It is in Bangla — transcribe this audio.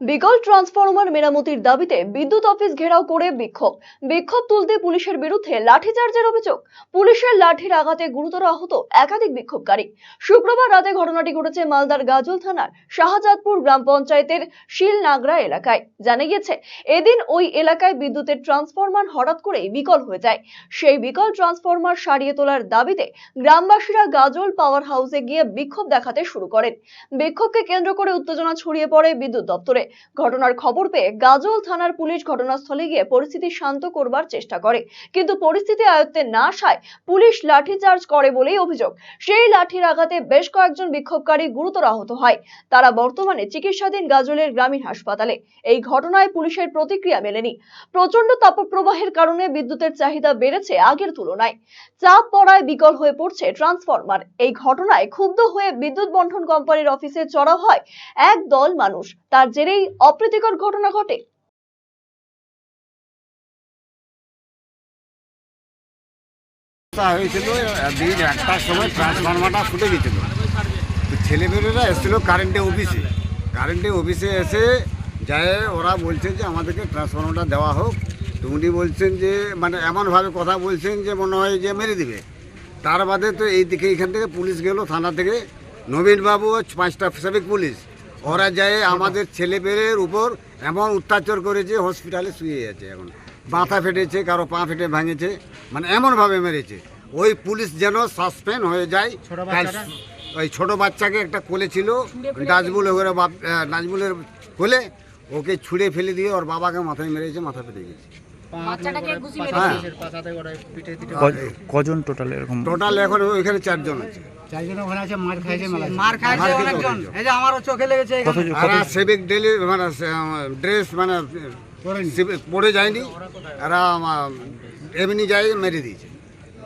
বিকল ট্রান্সফরমার মেরামতির দাবিতে বিদ্যুৎ অফিস ঘেরাও করে বিক্ষোভ। বিক্ষোভ তুলতে পুলিশের বিরুদ্ধে লাঠিচার্জের অভিযোগ। পুলিশের লাঠির আঘাতে গুরুতর আহত একাধিক বিক্ষোভকারী। শুক্রবার রাতে ঘটনাটি ঘটেছে মালদার গাজল থানার শাহজাদপুর গ্রাম পঞ্চায়েতের শিলনাগরা এলাকায়। জানা গিয়েছে, এদিন ওই এলাকায় বিদ্যুতের ট্রান্সফরমার হঠাৎ করেই বিকল হয়ে যায়। সেই বিকল ট্রান্সফরমার সারিয়ে তোলার দাবিতে গ্রামবাসীরা গাজল পাওয়ার হাউসে গিয়ে বিক্ষোভ দেখাতে শুরু করেন। বিক্ষোভকে কেন্দ্র করে উত্তেজনা ছড়িয়ে পড়ে বিদ্যুৎ দপ্তরে। ঘটনার খবর পেয়ে গাজল থানার পুলিশ ঘটনাস্থলে গিয়ে পরিস্থিতি শান্ত করবার চেষ্টা করে। কিন্তু পরিস্থিতি আয়ত্তে না আসায় পুলিশ লাঠিচার্জ করে বলেই অভিযোগ। সেই লাঠির আঘাতে বেশ কয়েকজন বিক্ষোভকারী গুরুতর আহত হয়। তারা বর্তমানে চিকিৎসাধীন গাজলের গ্রামীণ হাসপাতালে। এই ঘটনায় পুলিশের প্রতিক্রিয়া মেলেনি। প্রচণ্ড তাপপ্রবাহের কারণে বিদ্যুতের চাহিদা বেড়েছে আগের তুলনায়। চাপ পড়ায় বিকল হয়ে পড়ছে ট্রান্সফরমার। এই ঘটনায় ক্ষুব্ধ হয়ে বিদ্যুৎ বন্টন কোম্পানির অফিসে চড়া হয় এক দল মানুষ। তার জেরেই অপ্রীতিকর ঘটনা ঘটে? হয়েছিল, দিন একটার সময় ট্রান্সফরমারটা ফুটে গেছিল। তো ছেলেমেয়েরা এসেছিল কারেন্টে অফিসে কারেন্টে অফিসে এসে যায়, ওরা বলছেন যে আমাদেরকে ট্রান্সফরমারটা দেওয়া হোক। তো উনি বলছেন যে মানে এমনভাবে কথা বলছেন যে মনে হয় যে মেরে দিবে। তার বাদে তো এই দিকে এখান থেকে পুলিশ গেল, থানা থেকে। নবীনবাবু পাঁচটা সাবেক পুলিশ। ওরা যায় আমাদের ছেলে ছেলেপেলের উপর এমন অত্যাচার করেছে হসপিটালে শুয়ে আছে এখন। মাথা ফেটেছে কারও পা ফেটে ভাঙেছে মানে এমনভাবে মেরেছে। ওই পুলিশ যেন সাসপেন্ড হয়ে যায়। ওই ছোট বাচ্চাকে একটা কোলে ছিল বাপ আহ, নাজবুলের কোলে ওকে ছুঁড়ে ফেলে দিয়ে ওর বাবাকে মাথায় মেরেছে মাথা ফেটে গেছে। কজন টোটাল এরকম? টোটাল এখন ওইখানে চারজন আছে। চারজন ওখানে আছে মার খাইছে মেলা মার খাইছে অনেকজন। অনেকজন। এই যে আমারও চোখে লেগেছে কত সেভিক ডেলি মানে ড্রেস মানে। পরে যায়নি। এরা এমনি যায় মেরে দিয়েছে।